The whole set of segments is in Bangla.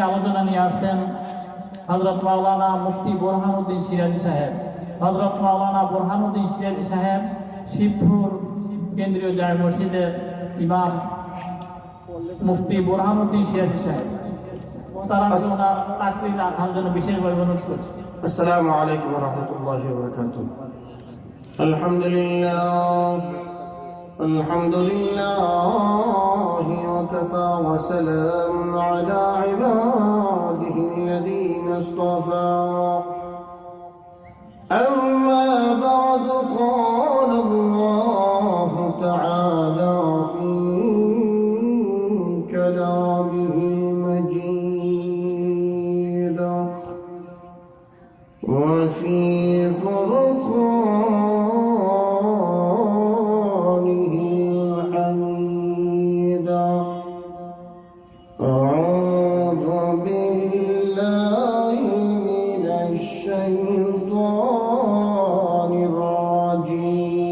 থেকে আলোচনা নিয়ে আসছেন হজরত মাওলানা মুফতি বোরহানুদ্দিন সিরাজি সাহেব হজরত মাওলানা বোরহানুদ্দিন সিরাজি সাহেব শিবপুর কেন্দ্রীয় জায় মসজিদের ইমাম মুফতি বোরহানুদ্দিন সিরাজি সাহেব তারা ওনার তাকরির রাখার জন্য বিশেষভাবে অনুরোধ করছি السلام عليكم ورحمة الله وبركاته الحمد لله الحمد لله وكفى وسلام على عباده الذين اصطفى أما بعد قال الله تعالى في كلامه المجيد. وفي فرقانه الحميد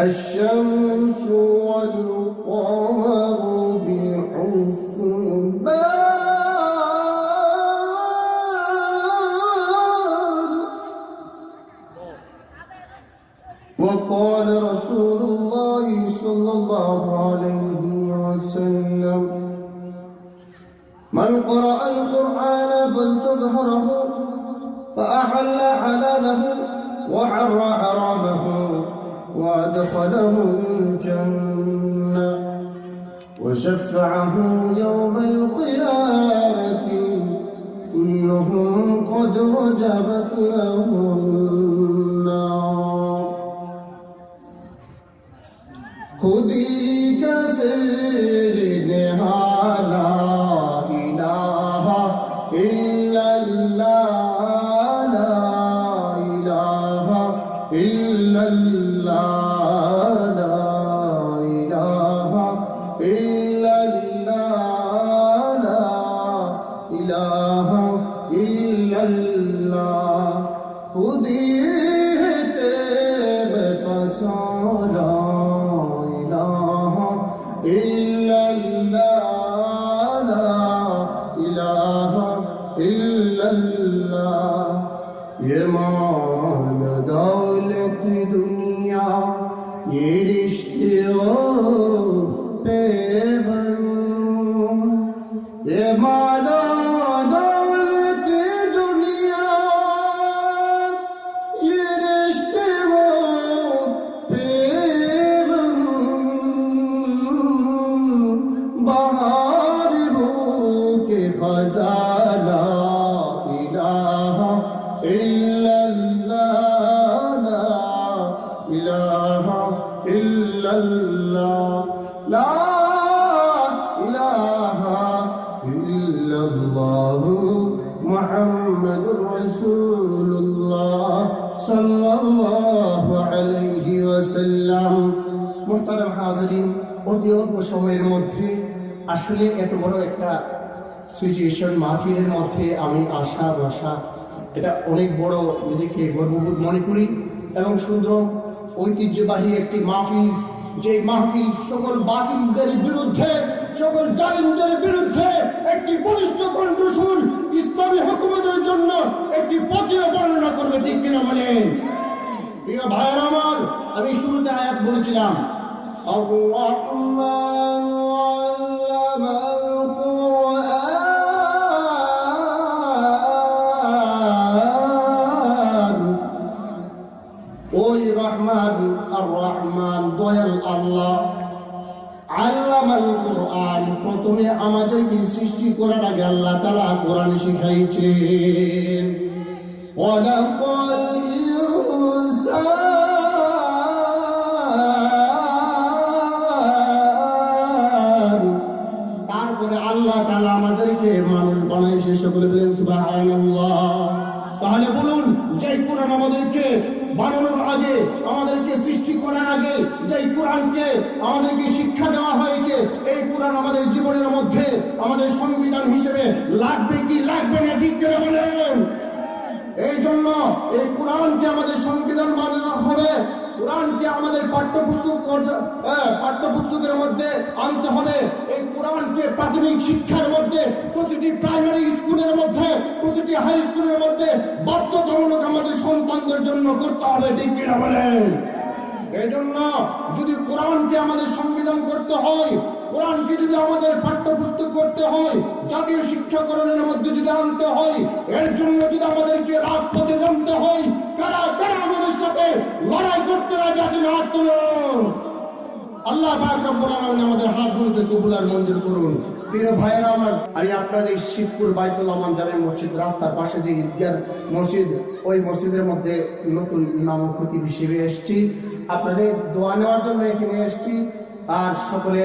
الشمس والقمر بحسبان. وقال رسول الله صلى الله عليه وسلم من قرأ القرآن فاستظهره فأحل حلاله وحر حرامه. وأدخله الجنة وشفعه يوم القيامة. ये माल दौलत दुनिया ये रिश्ते पे إله إلا الله. لا إله إلا الله. محمد رسول الله صلى الله অতি অল্প সময়ের মধ্যে আসলে এত বড় একটা সিচুয়েশন মাহফিলের মধ্যে আমি আশা ভাষা এটা অনেক বড় নিজেকে গর্ববোধ মনে করি এবং সুন্দর ঐতিহ্যবাহী একটি মাহফিল যে মাহফিল সকল বাতিলদের বিরুদ্ধে, সকল জালিমদের বিরুদ্ধে একটি বলিষ্ঠ কণ্ঠসুর ইসলামী হকুমতের জন্য একটি পথীয় বর্ণনা করবে, ঠিক কিনা বলেন? প্রিয় ভাইয়ের আমার, আমি শুরুতে আয়াত বলেছিলাম দয়াল আল্লাহ। আল্লামাল কোরআন প্রথমে আমাদেরকে সৃষ্টি করার আগে আল্লাহ তালা কোরআন শিখাইছেন। তারপরে আল্লাহ তালা আমাদেরকে মানুষ বানাইছে, সকলে বলেন সুবহানাল্লাহ। তাহলে বলুন, যে কোরআন আমাদেরকে বানানোর আগে আমাদেরকে সৃষ্টি করার আগে যে কোরআনকে আমাদেরকে শিক্ষা দেওয়া হয়েছে এই কোরআন আমাদের জীবনের মধ্যে আমাদের সংবিধান হিসেবে লাগবে কি লাগবে না ঠিক করে বলেন। এই জন্য এই কোরআনকে আমাদের সংবিধান বানানো হবে কোরআনকে আমাদের পাঠ্যপুস্তক হ্যাঁ, পাঠ্যপুস্তকের মধ্যে আনতে হবে। এই প্রাথমিক শিক্ষার মধ্যে প্রতিটি প্রাইমারি স্কুলের মধ্যে, প্রতিটি হাই স্কুলের মধ্যে বাধ্যতামূলক আমাদের সন্তানদের জন্য করতে হবে, ঠিক কিনা বলেন? এই জন্য যদি কোরআনকে আমাদের সংবিধান করতে হয়, কোরআনকে যদি আমাদের পাঠ্যপুস্তক করতে হয়, জাতীয় শিক্ষাকরণের মধ্যে যদি আনতে হয়, এর জন্য যদি আমাদেরকে রাজপথে নামতে হয়, কারা কারা আমাদের সাথে লড়াই করতে রাজি আছেন হাত আল্লাহ আমাদের হাতগুলোকে কবুল আর মঞ্জুর করুন। প্রিয় ভাইয়েরা আমার, আমি আপনাদের শিবপুর বাইতুল আমান জামে মসজিদ রাস্তার পাশে যে ঈদগার মসজিদ, ওই মসজিদের মধ্যে নতুন ইমাম খতিব হিসেবে এসেছি। আপনাদের দোয়া নেওয়ার জন্য এখানে এসেছি। আর সকলে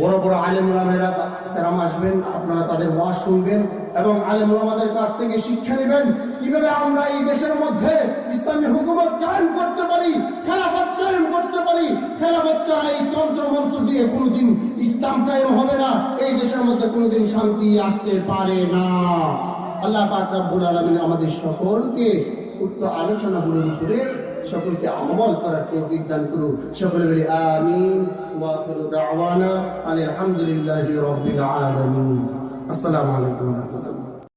বড় বড় আলেম ওলামেরা তারাম আসবেন, আপনারা তাদের ওয়াজ শুনবেন এবং আলেম ওলামাদের কাছ থেকে শিক্ষা নেবেন। কীভাবে আমরা এই দেশের মধ্যে ইসলামী হুকুমত কায়েম করতে পারি, খেলাফত পারি, খেলাফত এই তন্ত্র মন্ত্র দিয়ে কোনোদিন ইসলাম কায়েম হবে না। এই দেশের মধ্যে কোনোদিন শান্তি আসতে পারে না। আল্লাহ পাক রাব্বুল আলামিন আমাদের সকলকে উক্ত আলোচনাগুলোর উপরে সকলকে আমল করার তৌফিক দান করুন সকলে বলি আমিন ওয়া আখিরু দাওয়ানা আলহামদুলিল্লাহি আসসালামু আলাইকুম রাহমাতুল্লাহ।